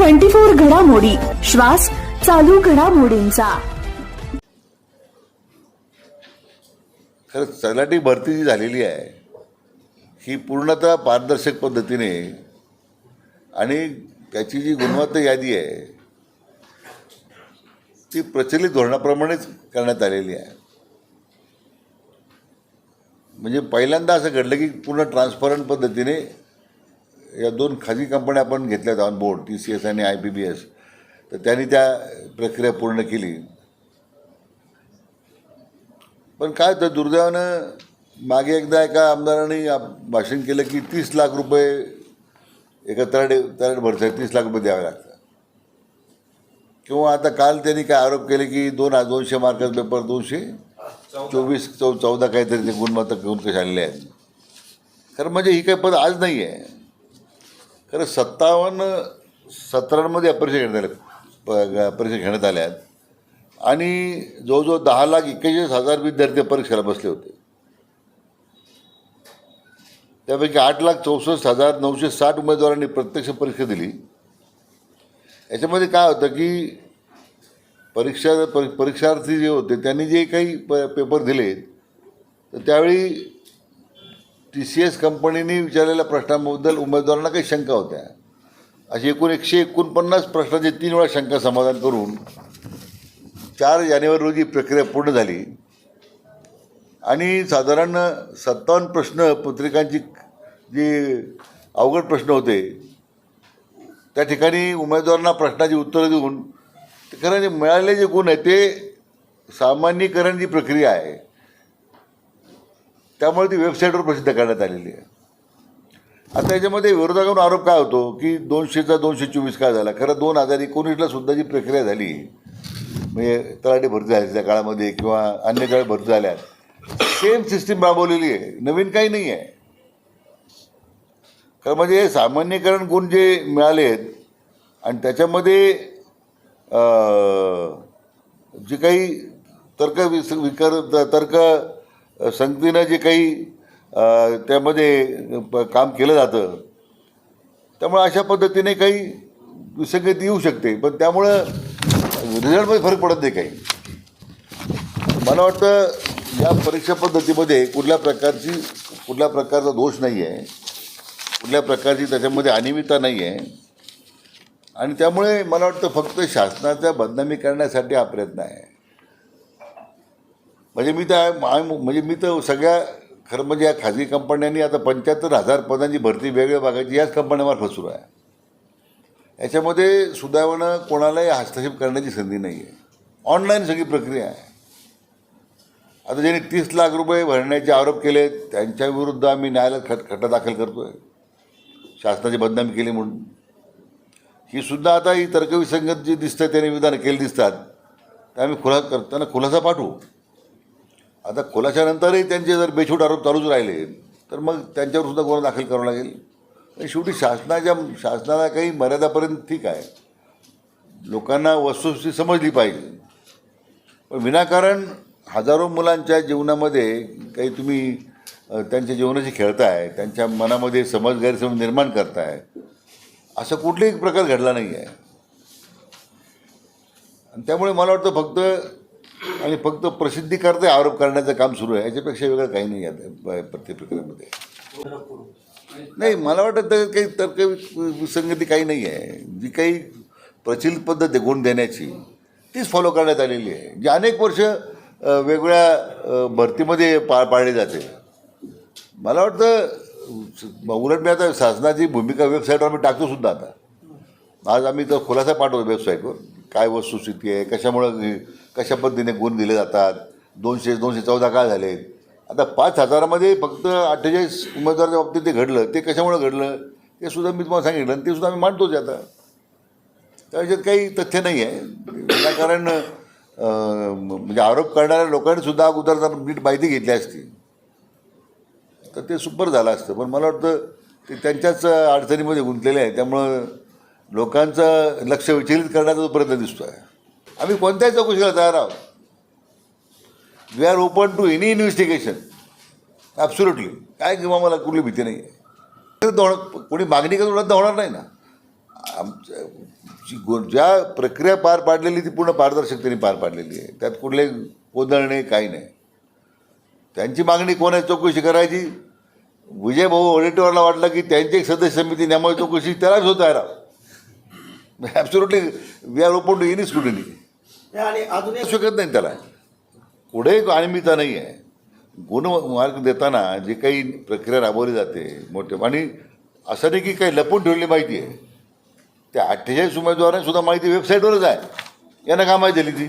Twenty four घडामोडी. श्वास चालू घडामोडींचा. खरं तलाठी भरती जी झालेली आहे ही पूर्णतः पारदर्शक पद्धतीने आणि त्याची जी गुणवत्ता यादी आहे ती प्रचलित धोरणाप्रमाणेच करण्यात आलेली आहे. म्हणजे पहिल्यांदा असं घडलं की पूर्ण ट्रान्सपरंट पद्धतीने या दोन खाजगी कंपन्या आपण घेतल्यात on board T C S आणि आय बी बी एस तर त्यांनी त्या प्रक्रिया पूर्ण केली. पण काय तर दुर्दैवानं मागे एकदा एका आमदारांनी भाषण केलं की तीस लाख रुपये एका तराडे तराड भरती तीस लाख रुपये द्यावे लागतात. किंवा आता काल त्यांनी काय आरोप केले की दोन दोनशे मार्काचे पेपर दोनशे चोवीस चौ चौदा काहीतरी ते गुणवत्ता घेऊन कसे आलेले आहेत. खरं म्हणजे ही काही पद आज नाही आहे कारण सत्तावन्न सत्रांमध्ये परीक्षा घेण्यात आल्या. प- परीक्षा घेण्यात आल्या. आहेत आणि जवळजवळ दहा लाख एक्केचाळीस हजार विद्यार्थी परीक्षेला बसले होते. त्यापैकी आठ लाख चौसष्ट हजार नऊशे साठ उमेदवारांनी प्रत्यक्ष परीक्षा दिली. याच्यामध्ये काय होतं की परीक्षा परीक्षार्थी जे होते त्यांनी जे काही प पेपर दिले तर त्यावेळी टी सी एस कंपनीने विचारलेल्या प्रश्नांबद्दल उमेदवारांना काही शंका होत्या. अशी एकूण एकशे एकोणपन्नास प्रश्नाचे तीन वेळा शंका समाधान करून चार जानेवारी रोजी प्रक्रिया पूर्ण झाली. आणि साधारण सत्तावन्न प्रश्न पत्रिकांची जी अवघड प्रश्न होते त्या ठिकाणी उमेदवारांना प्रश्नाची उत्तरं देऊन कारण जे म्हणजे मिळालेले जे गुण आहेत ते सामान्यीकरण जी प्रक्रिया आहे त्यामुळे ती वेबसाईटवर प्रसिद्ध करण्यात आलेली आहे. आता याच्यामध्ये विरोधकांवर आरोप काय होतो की दोनशेचा दोनशे चोवीस काय झाला? खरं दोन हजार एकोणीसला सुद्धा जी प्रक्रिया झाली म्हणजे तलाठी भरती झाली त्या काळामध्ये किंवा अन्य काळ भरती झाल्या सेम सिस्टीम राबवलेली आहे. नवीन काही नाही आहे. कारण म्हणजे सामान्यकरण गुण जे मिळाले आहेत आणि त्याच्यामध्ये जे काही तर्क विस विकर तर्क संगतीनं जे काही त्यामध्ये प- काम केलं जातं त्यामुळे अशा पद्धतीने काही विसंगती येऊ शकते. पण त्यामुळं रिझल्टमध्ये फरक पडत नाही काही. मला वाटतं या परीक्षा पद्धतीमध्ये कुठल्या प्रकारची कुठल्या प्रकारचा दोष नाही आहे कुठल्या प्रकारची त्याच्यामध्ये अनियमितता नाही आहे आणि त्यामुळे मला वाटतं फक्त शासनाचा बदनामी करण्यासाठी हा प्रयत्न आहे. म्हणजे मी त्या म्हणजे मी तर सगळ्या खरं म्हणजे या खाजगी कंपन्यांनी आता पंच्याहत्तर हजार पदांची भरती वेगळ्या भागाची याच कंपन्यांमार्फत सुरू आहे. याच्यामध्ये सुदैवानं कोणालाही हस्तक्षेप करण्याची संधी नाही आहे ऑनलाईन सगळी प्रक्रिया आहे. आता ज्यांनी तीस लाख रुपये भरण्याचे आरोप केले त्यांच्या विरुद्ध आम्ही न्यायालयात खट खटला दाखल करतो आहे शासनाची बदनामी केली म्हणून. ही सुद्धा आता ही तर्कविसंगत जी दिसतं त्याने विधान केली दिसतात ते आम्ही खुला कर त्यांना खुलासा पाठवू. आता खुलाशानंतरही त्यांचे जर बेछूट आरोप चालूच राहिले तर मग त्यांच्यावर सुद्धा गुन्हा दाखल करावा लागेल. आणि शेवटी शासनाच्या शासनाला काही मर्यादापर्यंत ठीक आहे. लोकांना वस्तुस्थिती समजली पाहिजे. पण विनाकारण हजारो मुलांच्या जीवनामध्ये काही तुम्ही त्यांच्या जीवनाशी खेळताय त्यांच्या मनामध्ये समज गैरसमज निर्माण करताय असं कुठलाही प्रकार घडला नाही आहे आणि त्यामुळे मला वाटतं फक्त आणि फक्त प्रसिद्धी करते आरोप करण्याचं काम सुरू आहे. याच्यापेक्षा वेगळं काही नाही आहे प्रत्येक प्रक्रियेमध्ये नाही मला वाटतं तर काही तर्क विसंगती काही नाही आहे. जी काही प्रचलित पद्धत आहे गुण देण्याची तीच फॉलो करण्यात आलेली आहे. जी अनेक वर्ष वेगवेगळ्या भरतीमध्ये पा पाळली जाते. मला वाटतं उलट मी आता शासनाची भूमिका वेबसाईटवर आम्ही टाकतो सुद्धा आता. आज आम्ही तर खुलासा पाठवतो वेबसाईटवर काय वस्तुस्थिती आहे? कशामुळं कशा पद्धतीने गुण दिले जातात? दोनशे दोनशे चौदा काय झाले आता पाच हजारामध्ये फक्त अठ्ठेचाळीस उमेदवाराच्या बाबतीत ते घडलं. ते कशामुळं घडलं? ते सुद्धा मी तुम्हाला सांगितलं आणि ते सुद्धा आम्ही मांडतोच आता. आता त्याच्यात काही तथ्य नाही आहे. विनाकारण म्हणजे आरोप करणाऱ्या लोकांनी सुद्धा अगोदर जर नीट माहिती घेतली असती. तर ते सुपर झालं असतं. पण मला वाटतं ते त्यांच्याच अडचणीमध्ये गुंतलेले आहे. त्यामुळं लोकांचं लक्ष विचलित करण्याचा जो प्रयत्न दिसतो आहे आम्ही कोणत्याही चौकशीला तयार आहोत. We are open to any investigation absolutely काय किंवा मला कुठली भीती नाही आहे रद्द कोणी मागणी करून रद्द होणार नाही ना. आमच्या जी ज्या प्रक्रिया पार पाडलेली ती पूर्ण पारदर्शकतेने पार पाडलेली आहे. त्यात कुठले गोंधळ काही नाही. त्यांची मागणी कोण आहे चौकशी करायची? विजय भाऊ वडेट्टीवारला वाटलं की त्यांची एक सदस्य समिती नेमावी चौकशी त्यालाच होत आहे absolutely we are open to any student आणि अजून शकत नाही त्याला. पुढे अनियमितता नाही आहे. गुणमार्ग देताना जे काही प्रक्रिया राबवली जाते मोठे आणि असं नाही की काही लपून ठेवलेली माहिती आहे. त्या अठ्ठेचाळीस उमेदवारांनी सुद्धा माहिती वेबसाईटवरच आहे. यांना का माहिती दिली ती?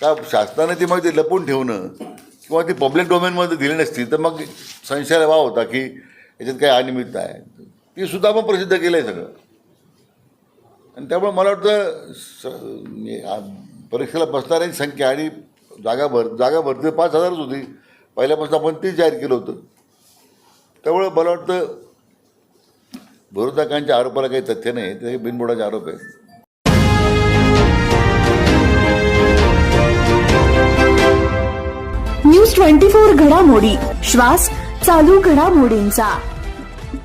का शासनाने ती माहिती लपून ठेवणं किंवा ती पब्लिक डोमेनमध्ये दिली नसती तर मग संशयाला वाव होता की याच्यात काही अनियमितता आहे. ती सुद्धा आपण प्रसिद्ध केलं आहे सगळं. आणि त्यामुळे मला वाटतं स परीक्षेला बसणाऱ्यांची संख्या आणि जागा भर जागा भरती पाच हजारच होती. पहिल्यापासून आपण तीच जाहीर केलं होतं. त्यामुळे मला वाटतं विरोधकांच्या आरोपाला काही तथ्य नाही ते बिनबुडाचे आरोप आहे न्यूज ट्वेंटी फोर घडामोडी श्वास चालू घडामोडींचा.